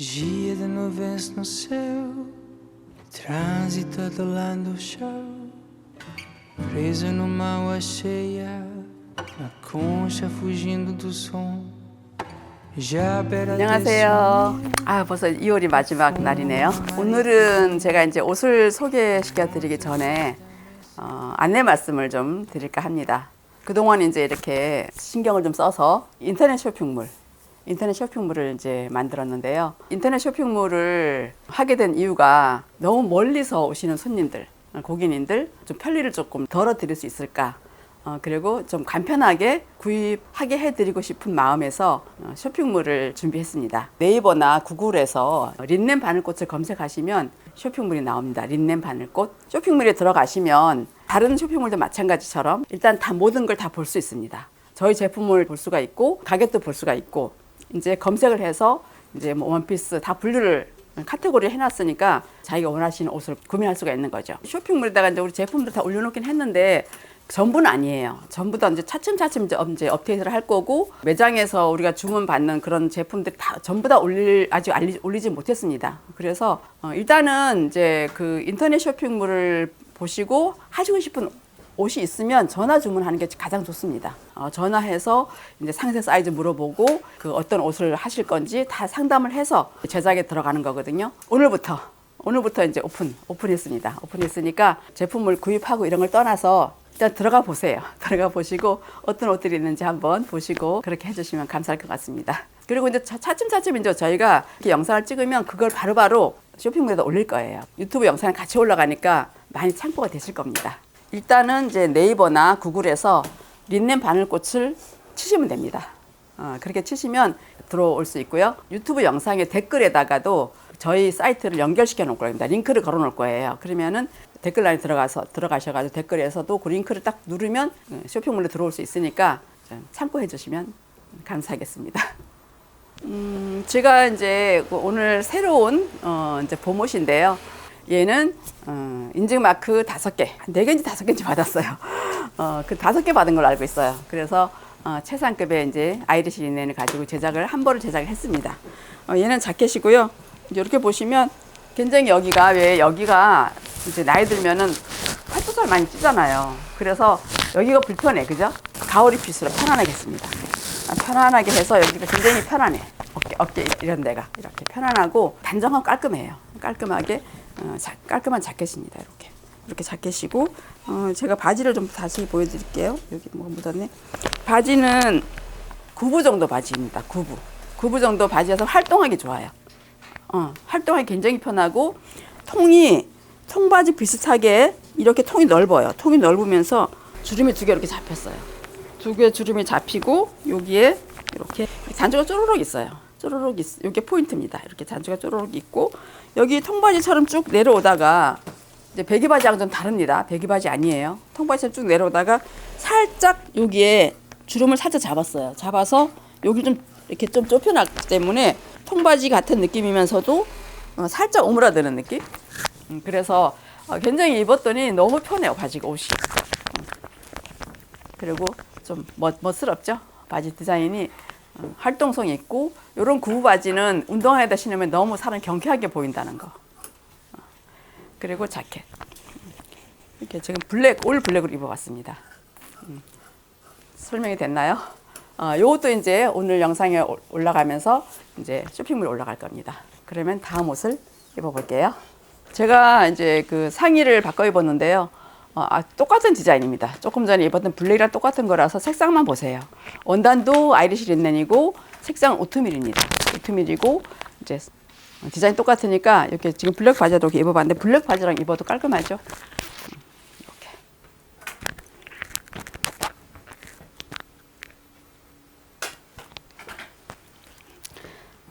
Dia de nuvens no céu, trânsito lá do chão, preso numa lua cheia, na concha fugindo do som. Já beira 안녕하세요. 아, 벌써 2월이 마지막 날이네요. 오늘은 제가 이제 옷을 소개시켜 드리기 전에 어, 안내 말씀을 좀 드릴까 합니다. 그동안 이제 이렇게 신경을 좀 써서 인터넷 쇼핑몰, 인터넷 쇼핑몰을 이제 만들었는데요. 인터넷 쇼핑몰을 하게 된 이유가 너무 멀리서 오시는 손님들, 고객님들 좀 편리를 조금 덜어 드릴 수 있을까? 어, 그리고 좀 간편하게 구입하게 해드리고 싶은 마음에서 어, 쇼핑몰을 준비했습니다. 네이버나 구글에서 린넨 바늘꽃을 검색하시면 쇼핑몰이 나옵니다. 린넨 바늘꽃. 쇼핑몰에 들어가시면 다른 쇼핑몰도 마찬가지처럼 일단 다 모든 걸 다 볼 수 있습니다. 저희 제품을 볼 수가 있고 가격도 볼 수가 있고 이제 검색을 해서 이제 뭐 원피스 다 분류를 카테고리 해놨으니까 자기가 원하시는 옷을 구매할 수가 있는 거죠. 쇼핑몰에다가 이제 우리 제품들 다 올려놓긴 했는데 전부는 아니에요. 전부 다 이제 차츰차츰 이제 업데이트를 할 거고 매장에서 우리가 주문 받는 그런 제품들 다 전부 다 올릴 아직 올리지 못했습니다. 그래서 어, 일단은 이제 그 인터넷 쇼핑몰을 보시고 하시고 싶은 옷이 있으면 전화 주문하는 게 가장 좋습니다. 어, 전화해서 이제 상세 사이즈 물어보고 그 어떤 옷을 하실 건지 다 상담을 해서 제작에 들어가는 거거든요. 오늘부터 오늘부터 이제 오픈 오픈했습니다. 오픈했으니까 제품을 구입하고 이런 걸 떠나서 일단 들어가 보세요. 들어가 보시고 어떤 옷들이 있는지 한번 보시고 그렇게 해주시면 감사할 것 같습니다. 그리고 이제 차- 차츰차츰 이제 저희가 영상을 찍으면 그걸 바로바로 쇼핑몰에다 올릴 거예요. 유튜브 영상이 같이 올라가니까 많이 참고가 되실 겁니다. 일단은 이제 네이버나 구글에서 린넨 바늘꽃을 치시면 됩니다. 어, 그렇게 치시면 들어올 수 있고요. 유튜브 영상의 댓글에다가도 저희 사이트를 연결시켜 놓을 겁니다. 링크를 걸어 놓을 거예요. 그러면은 댓글란에 들어가서 들어가셔가지고 댓글에서도 그 링크를 딱 누르면 어, 쇼핑몰로 들어올 수 있으니까 좀 참고해 주시면 감사하겠습니다. 음, 제가 이제 그 오늘 새로운 어, 이제 봄옷인데요. 얘는 어, 인증 마크 다섯 개, 네 개인지 다섯 개인지 받았어요. 어, 그 다섯 개 받은 걸로 알고 있어요. 그래서 어, 최상급의 이제 아이리시 리넨을 가지고 제작을 한 벌을 제작을 했습니다. 어, 얘는 자켓이고요. 이렇게 보시면 굉장히 여기가 왜 여기가 이제 나이 들면은 팔뚝살 많이 찌잖아요. 그래서 여기가 불편해, 그죠? 가오리 핏으로 편안하게 했습니다. 아, 편안하게 해서 여기가 굉장히 편안해. 어깨, 어깨 이런 데가 이렇게 편안하고 단정하고 깔끔해요. 깔끔하게 어, 자, 깔끔한 자켓입니다. 이렇게 이렇게 자켓이고 어, 제가 바지를 좀 다시 보여드릴게요. 여기 뭐가 묻었네. 바지는 9부 정도 바지입니다. 9부. 9부 정도 바지여서 활동하기 좋아요. 어, 활동하기 굉장히 편하고 통이 통바지 비슷하게 이렇게 통이 넓어요. 통이 넓으면서 주름이 두 개 이렇게 잡혔어요. 두 개 주름이 잡히고 여기에 이렇게 단추가 쪼르륵 있어요. 쪼르륵 있, 이게 포인트입니다. 이렇게 단추가 쪼르륵 있고 여기 통바지처럼 쭉 내려오다가 이제 배기 바지랑 좀 다릅니다. 배기 바지 아니에요. 통바지처럼 쭉 내려오다가 살짝 여기에 주름을 살짝 잡았어요. 잡아서 여기 좀 이렇게 좀 좁혀놨기 때문에 통바지 같은 느낌이면서도 어, 살짝 오므라드는 느낌. 음, 그래서 어, 굉장히 입었더니 너무 편해요 바지가 옷이. 음. 그리고 좀 멋, 멋스럽죠 바지 디자인이 음, 활동성이 있고 이런 구부 바지는 운동화에다 신으면 너무 사람 경쾌하게 보인다는 거. 어. 그리고 자켓. 음. 이렇게 지금 블랙 올 블랙으로 입어봤습니다. 음. 설명이 됐나요? 어, 요것도 이제 오늘 영상에 올- 올라가면서 이제 쇼핑몰에 올라갈 겁니다. 그러면 다음 옷을 입어볼게요. 제가 이제 그 상의를 바꿔 입었는데요. 어, 아, 똑같은 디자인입니다. 조금 전에 입었던 블랙이랑 똑같은 거라서 색상만 보세요. 원단도 아이리시 린넨이고 색상 오트밀입니다. 오트밀이고 이제 디자인 똑같으니까 이렇게 지금 블랙 바지도 이렇게 입어봤는데 블랙 바지랑 입어도 깔끔하죠. 이렇게.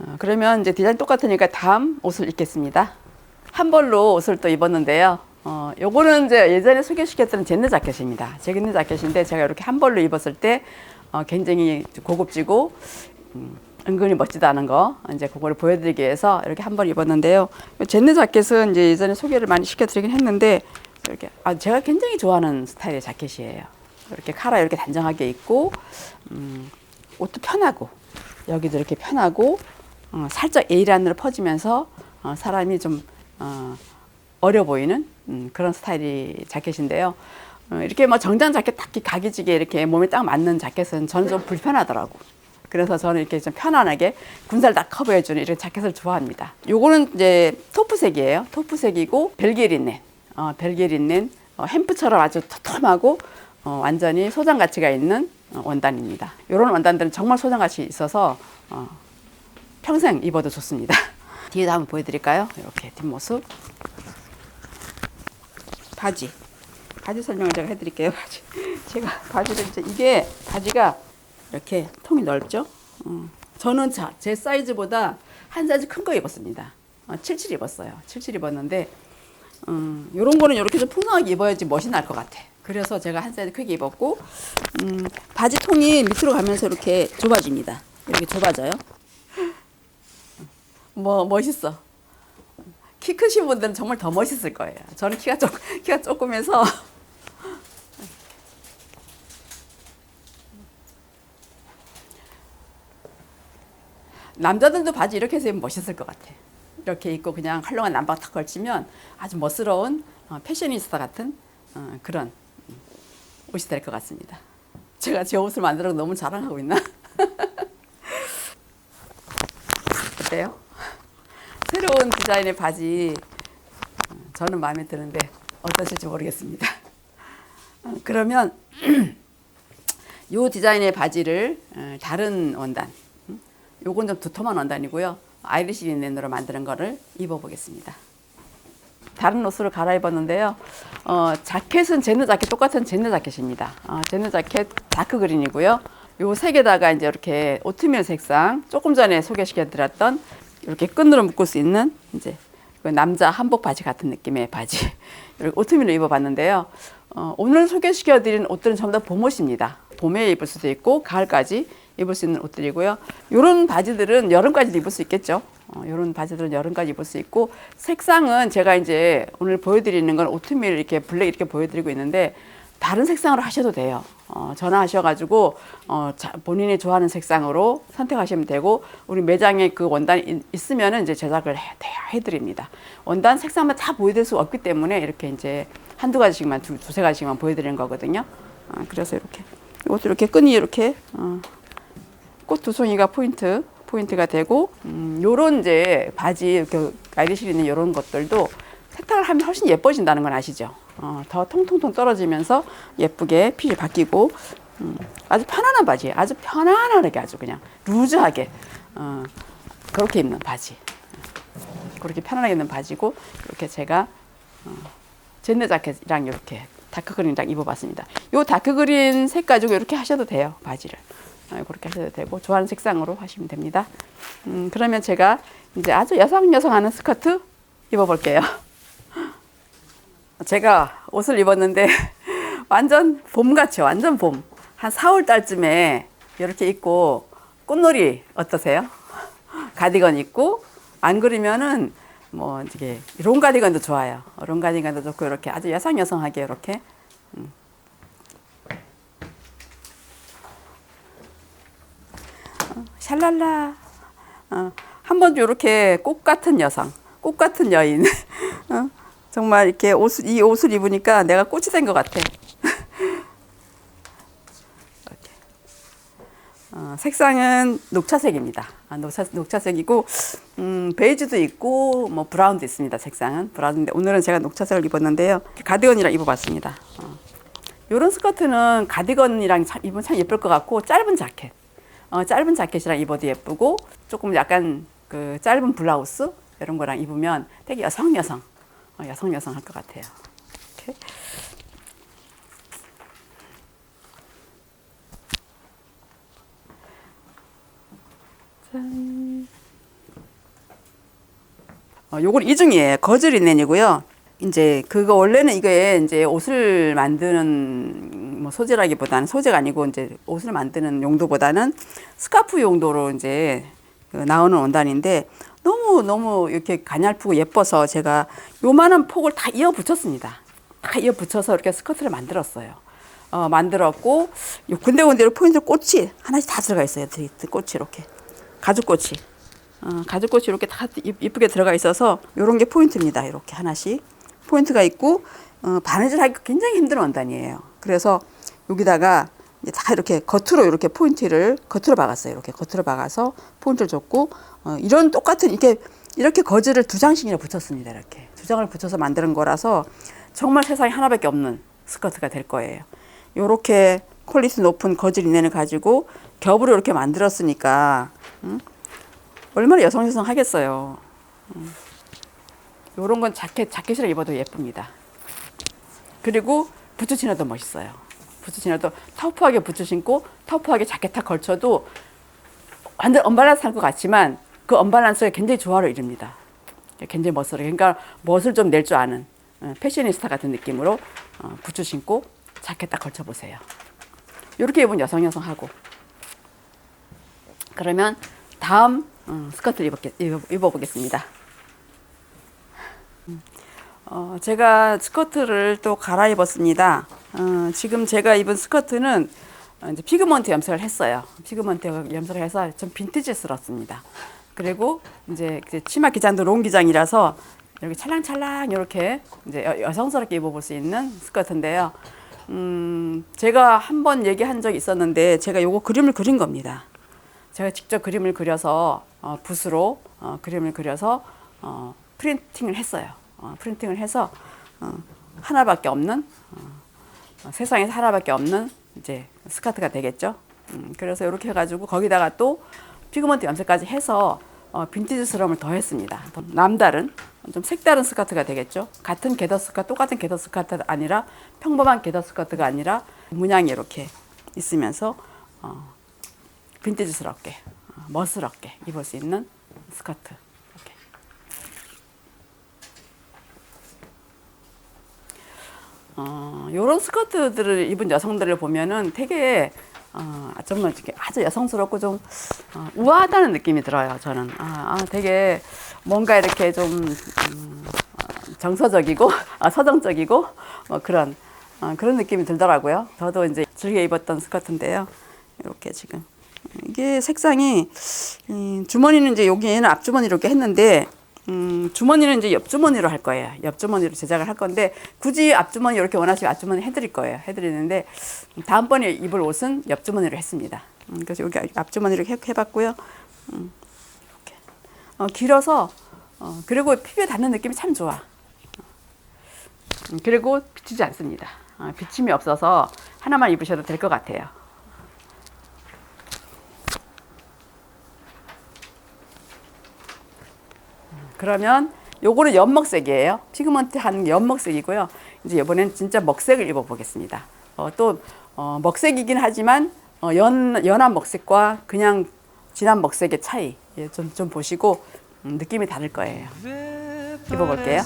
어, 그러면 이제 디자인 똑같으니까 다음 옷을 입겠습니다. 한 벌로 옷을 또 입었는데요. 어, 요거는 이제 예전에 소개시켰던 젠느 자켓입니다. 제겐느 자켓인데 제가 이렇게 한 벌로 입었을 때 어, 굉장히 고급지고 음, 은근히 멋지다는 거 이제 그거를 보여드리기 위해서 이렇게 한 벌 입었는데요. 이 젠느 자켓은 이제 예전에 소개를 많이 시켜드리긴 했는데 이렇게 아, 제가 굉장히 좋아하는 스타일의 자켓이에요. 이렇게 카라 이렇게 단정하게 입고 음, 옷도 편하고 여기도 이렇게 편하고 어, 살짝 A란으로 퍼지면서 어, 사람이 좀 어, 어려 보이는 음, 그런 스타일이 자켓인데요. 어, 이렇게 뭐 정장 자켓 딱 가기지게 이렇게 몸에 딱 맞는 자켓은 저는 좀 불편하더라고. 그래서 저는 이렇게 좀 편안하게 군살 딱 커버해주는 이런 자켓을 좋아합니다. 요거는 이제 토프색이에요. 토프색이고 벨기에 린넨, 어, 벨기에 린넨 어, 햄프처럼 아주 토톰하고 어, 완전히 소장 가치가 있는 어, 원단입니다. 이런 원단들은 정말 소장 가치 있어서 어, 평생 입어도 좋습니다. 뒤에도 한번 보여드릴까요? 이렇게 뒷모습. 바지. 바지 설명을 제가 해드릴게요. 바지. 제가 바지를 이제 이게 바지가 이렇게 통이 넓죠. 어. 저는 자, 제 사이즈보다 한 사이즈 큰 거 입었습니다. 어, 77 입었어요. 77 입었는데 음, 요런 거는 이렇게 좀 풍성하게 입어야지 멋이 날 것 같아. 그래서 제가 한 사이즈 크게 입었고 음, 바지 통이 밑으로 가면서 이렇게 좁아집니다. 이렇게 좁아져요. 뭐 멋있어. 키 크신 분들은 정말 더 멋있을 거예요. 저는 키가 조, 키가 조금해서 남자들도 바지 이렇게 해서 멋있을 것 같아. 이렇게 입고 그냥 헐렁한 남방 탁 걸치면 아주 멋스러운 어, 패셔니스타 같은 어, 그런 옷이 될 것 같습니다. 제가 제 옷을 만들어 너무 자랑하고 있나? 어때요? 새로운 디자인의 바지 어, 저는 마음에 드는데 어떠실지 모르겠습니다. 어, 그러면 이 디자인의 바지를 어, 다른 원단, 음, 요건 좀 두툼한 원단이고요. 아이리시 린넨으로 만드는 거를 입어보겠습니다. 다른 옷으로 갈아입었는데요. 어, 자켓은 제너 자켓 똑같은 제너 자켓입니다. 어, 제너 자켓 다크 그린이고요. 요 색에다가 이제 이렇게 오트밀 색상 조금 전에 소개시켜드렸던 이렇게 끈으로 묶을 수 있는 이제 그 남자 한복 바지 같은 느낌의 바지 이렇게 오트밀로 입어봤는데요. 어, 오늘 소개시켜드린 옷들은 전부 다 봄옷입니다. 봄에 입을 수도 있고 가을까지 입을 수 있는 옷들이고요. 이런 바지들은 여름까지도 입을 수 있겠죠. 어, 이런 바지들은 여름까지 입을 수 있고 색상은 제가 이제 오늘 보여드리는 건 오트밀 이렇게 블랙 이렇게 보여드리고 있는데 다른 색상으로 하셔도 돼요. 어, 전화하셔가지고 어, 자, 본인이 좋아하는 색상으로 선택하시면 되고 우리 매장에 그 원단이 있- 있으면은 이제 제작을 해, 해드립니다. 원단 색상만 다 보여드릴 수 없기 때문에 이렇게 이제 한두 가지씩만 두, 두세 가지씩만 보여드리는 거거든요. 어, 그래서 이렇게 이것도 이렇게 끈이 이렇게 어, 꽃 두 송이가 포인트 포인트가 되고 음, 요런 이제 바지 이렇게 아이리시 있는 요런 것들도 세탁을 하면 훨씬 예뻐진다는 건 아시죠? 어, 더 통통통 떨어지면서 예쁘게 핏이 바뀌고 음, 아주 편안한 바지예요. 아주 편안하게 아주 그냥 루즈하게 어, 그렇게 입는 바지. 그렇게 편안하게 입는 바지고 이렇게 제가 어, 젠네 자켓이랑 이렇게 다크 그린이랑 입어봤습니다. 요 다크 그린 색 가지고 이렇게 하셔도 돼요 바지를. 어, 그렇게 하셔도 되고 좋아하는 색상으로 하시면 됩니다. 음, 그러면 제가 이제 아주 여성 여성 하는 스커트 입어볼게요. 제가 옷을 입었는데 완전 봄 같죠. 완전 봄. 한 4월 달쯤에 이렇게 입고 꽃놀이 어떠세요? 가디건 입고 안 그러면은 뭐 이게 롱 가디건도 좋아요. 롱 가디건도 좋고 이렇게 아주 여성 여성하게 이렇게 음. 어, 샬랄라. 어, 한 번도 이렇게 꽃 같은 여성, 꽃 같은 여인. 어, 정말 이렇게 옷을, 이 옷을 입으니까 내가 꽃이 된 것 같아. 어, 색상은 녹차색입니다. 아, 녹차, 녹차색이고, 음, 베이지도 있고, 뭐, 브라운도 있습니다. 색상은. 브라운인데, 오늘은 제가 녹차색을 입었는데요. 가디건이랑 입어봤습니다. 어. 요런 스커트는 가디건이랑 참, 입으면 참 예쁠 것 같고, 짧은 자켓. 어, 짧은 자켓이랑 입어도 예쁘고, 조금 약간 그 짧은 블라우스? 이런 거랑 입으면 되게 여성, 여성. 어, 여성, 여성 할 것 같아요. 이렇게. 짠. 어, 요건 이중이에요. 거즈 리넨이고요. 이제 그거 원래는 이게 이제 옷을 만드는 뭐 소재라기보다는 소재가 아니고 이제 옷을 만드는 용도보다는 스카프 용도로 이제 그 나오는 원단인데 너무 너무 이렇게 가냘프고 예뻐서 제가 요만한 폭을 다 이어 붙였습니다. 다 이어 붙여서 이렇게 스커트를 만들었어요. 어, 만들었고 요 군데군데로 포인트 꽃이 하나씩 다 들어가 있어요. 꽃이 이렇게 가죽 꽃이. 어, 가죽꽃이 이렇게 다 이- 이쁘게 들어가 있어서 이런 게 포인트입니다. 이렇게 하나씩 포인트가 있고 어, 바느질 하기 굉장히 힘든 원단이에요. 그래서 여기다가 다 이렇게 겉으로 이렇게 포인트를 겉으로 박았어요. 이렇게 겉으로 박아서 포인트를 줬고 어, 이런 똑같은 이렇게 이렇게 거즈를 두 장씩이나 붙였습니다. 이렇게 두 장을 붙여서 만드는 거라서 정말 세상에 하나밖에 없는 스커트가 될 거예요. 요렇게 퀄리티 높은 거즈 리넨을 가지고 겹으로 이렇게 만들었으니까 음? 얼마나 여성여성 하겠어요. 음. 요런 건 자켓 자켓이라 입어도 예쁩니다. 그리고 부츠 신어도 멋있어요. 부츠 신어도 터프하게 부츠 신고 터프하게 자켓 탁 걸쳐도 완전 언밸런스할 것 같지만 그 언밸런스가 굉장히 조화를 이룹니다. 굉장히 멋스러워. 그러니까 멋을 좀 낼 줄 아는 어, 패셔니스타 같은 느낌으로 어, 부츠 신고 자켓 딱 걸쳐 보세요. 이렇게 입은 여성 여성하고 그러면 다음 음, 스커트를 입어, 입어 보겠습니다. 음, 어, 제가 스커트를 또 갈아입었습니다. 어, 지금 제가 입은 스커트는 어, 이제 피그먼트 염색을 했어요. 피그먼트 염색을 해서 좀 빈티지스럽습니다. 그리고 이제 치마 기장도 롱 기장이라서 이렇게 찰랑찰랑 이렇게 이제 여- 여성스럽게 입어볼 수 있는 스커트인데요. 음, 제가 한 번 얘기한 적이 있었는데 제가 요거 그림을 그린 겁니다. 제가 직접 그림을 그려서 어, 붓으로 어, 그림을 그려서 어, 프린팅을 했어요. 어, 프린팅을 해서 어, 하나밖에 없는 어, 세상에서 하나밖에 없는 이제 스커트가 되겠죠. 음, 그래서 이렇게 해가지고 거기다가 또 피그먼트 염색까지 해서 어, 빈티지스러움을 더했습니다. 더 남다른 좀 색다른 스커트가 되겠죠. 같은 게더 스커트, 똑같은 게더 스커트가 아니라 평범한 게더 스커트가 아니라 문양이 이렇게 있으면서 어, 빈티지스럽게 어, 멋스럽게 입을 수 있는 스커트. 이렇게. 어, 요런 스커트들을 입은 여성들을 보면은 되게 어, 정말 이렇게 아주 여성스럽고 좀 어, 우아하다는 느낌이 들어요. 저는 아, 아, 되게 뭔가 이렇게 좀 음, 어, 정서적이고 아, 서정적이고 뭐 그런 어, 그런 느낌이 들더라고요. 저도 이제 즐겨 입었던 스커트인데요. 이렇게 지금 이게 색상이 음, 주머니는 이제 여기에는 앞주머니 이렇게 했는데 음, 주머니는 이제 옆주머니로 할 거예요. 옆주머니로 제작을 할 건데 굳이 앞주머니 이렇게 원하시면 앞주머니 해드릴 거예요. 해드리는데 다음번에 입을 옷은 옆주머니로 했습니다. 음, 그래서 여기 앞주머니로 해, 해봤고요. 음, 이렇게. 어, 길어서 어, 그리고 피부에 닿는 느낌이 참 좋아. 음, 그리고 비치지 않습니다. 어, 비침이 없어서 하나만 입으셔도 될 것 같아요. 그러면 요거는 연먹색이에요. 피그먼트 한 연먹색이고요. 이제 이번엔 진짜 먹색을 입어보겠습니다. 어, 또 어, 먹색이긴 하지만 어, 연 연한 먹색과 그냥 진한 먹색의 차이 예, 좀, 좀 보시고 음, 느낌이 다를 거예요. 입어볼게요.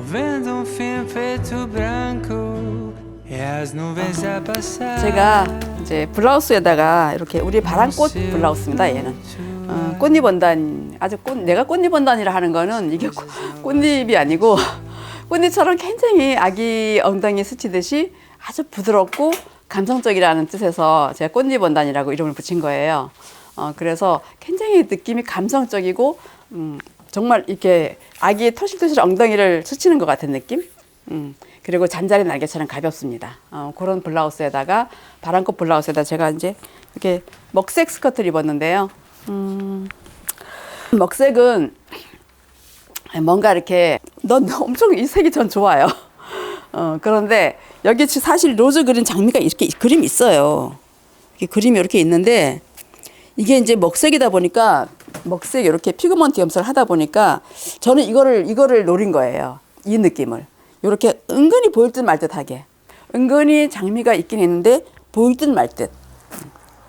Simples, um fim preto branco. E as nuvens a passar. 제가 이제 블라우스에다가 이렇게 우리 바람꽃 블라우스입니다. 얘는 어, 꽃잎 원단 아주 꽃 내가 꽃잎 원단이라 하는 거는 이게 꽃- 꽃잎이 아니고 꽃잎처럼 굉장히 아기 엉덩이 스치듯이 아주 부드럽고 감성적이라는 뜻에서 제가 꽃잎 원단이라고 이름을 붙인 거예요. 어, 그래서 굉장히 느낌이 감성적이고 음, 정말 이렇게 아기의 토실토실 엉덩이를 스치는 것 같은 느낌? 음, 그리고 잔자리 날개처럼 가볍습니다. 어, 그런 블라우스에다가 바람꽃 블라우스에다 제가 이제 이렇게 먹색 스커트를 입었는데요. 음, 먹색은 뭔가 이렇게 넌 엄청 이 색이 전 좋아요. 어, 그런데 여기 지- 사실 로즈 그린 장미가 이렇게 그림이 있어요. 이렇게 그림이 이렇게 있는데 이게 이제 먹색이다 보니까 먹색 이렇게 피그먼트 염색을 하다 보니까 저는 이거를 이거를 노린 거예요. 이 느낌을 이렇게 은근히 보일 듯 말 듯하게 은근히 장미가 있긴 있는데 보일 듯 말 듯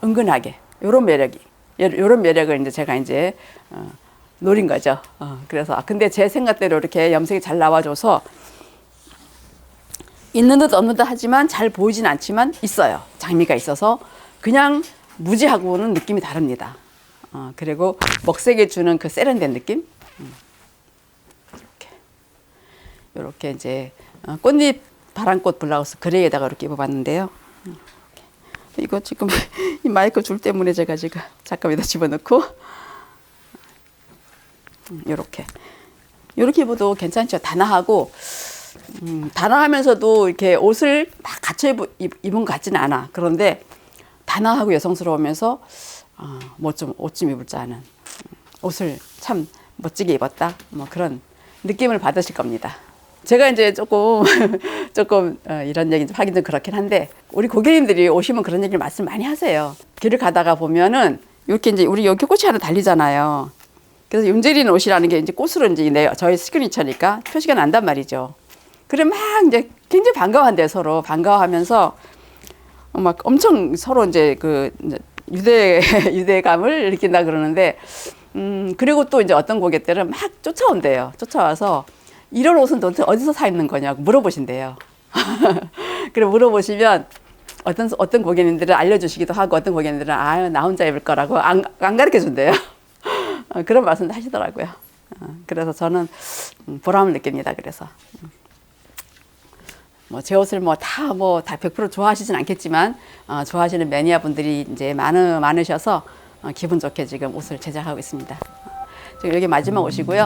은근하게 이런 매력이 이런 매력을 이제 제가 이제 어, 노린 거죠. 어, 그래서 아, 근데 제 생각대로 이렇게 염색이 잘 나와줘서 있는 듯 없는 듯 하지만 잘 보이진 않지만 있어요. 장미가 있어서 그냥 무지하고는 느낌이 다릅니다. 어, 그리고 먹색에 주는 그 세련된 느낌. 음. 이렇게. 이렇게 이제 어, 꽃잎 바람꽃 블라우스 그레이에다가 이렇게 입어봤는데요. 음. 이거 지금 이 마이크 줄 때문에 제가 지금 잠깐 여기다 집어넣고 음, 이렇게 이렇게 입어도 괜찮죠. 단아하고 음, 단아하면서도 이렇게 옷을 막 갖춰 입은 것 같지는 않아. 그런데 단아하고 여성스러우면서 어, 뭐좀 옷 좀 입을 줄 아는 음, 옷을 참 멋지게 입었다. 뭐 그런 느낌을 받으실 겁니다. 제가 이제 조금 조금 어, 이런 얘기 좀 하긴 좀 그렇긴 한데 우리 고객님들이 오시면 그런 얘기를 말씀 많이 하세요. 길을 가다가 보면은 이렇게 이제 우리 여기 꽃이 하나 달리잖아요. 그래서 윤재린 옷이라는 게 이제 꽃으로 이제 내 저희 시그니처니까 표시가 난단 말이죠. 그래 막 이제 굉장히 반가워한대요 서로 반가워하면서 어, 막 엄청 서로 이제 그 이제 유대 유대감을 느낀다 그러는데 음 그리고 또 이제 어떤 고객들은 막 쫓아온대요. 쫓아와서 이런 옷은 도대체 어디서 사 입는 거냐고 물어보신대요. 그래 물어보시면 어떤 어떤 고객님들은 알려주시기도 하고 어떤 고객님들은 아유 나 혼자 입을 거라고 안, 안 가르쳐 준대요. 어, 그런 말씀도 하시더라고요. 어, 그래서 저는 음, 보람을 느낍니다. 그래서 뭐 제 옷을 뭐 다 뭐 다 100% 좋아하시진 않겠지만 어, 좋아하시는 매니아 분들이 이제 많으 많으셔서 어, 기분 좋게 지금 옷을 제작하고 있습니다. 지금 여기 마지막 옷이고요.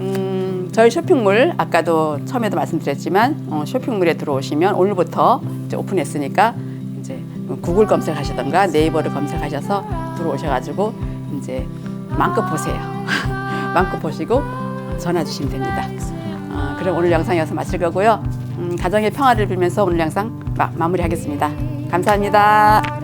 음, 저희 쇼핑몰 아까도 처음에도 말씀드렸지만 어, 쇼핑몰에 들어오시면 오늘부터 이제 오픈했으니까 이제 구글 검색하시던가 네이버를 검색하셔서 들어오셔가지고 이제 마음껏 보세요. 마음껏 보시고 전화 주시면 됩니다. 어, 그럼 오늘 영상 여기서 마칠 거고요. 음, 가정의 평화를 빌면서 오늘 영상 마, 마무리하겠습니다. 감사합니다.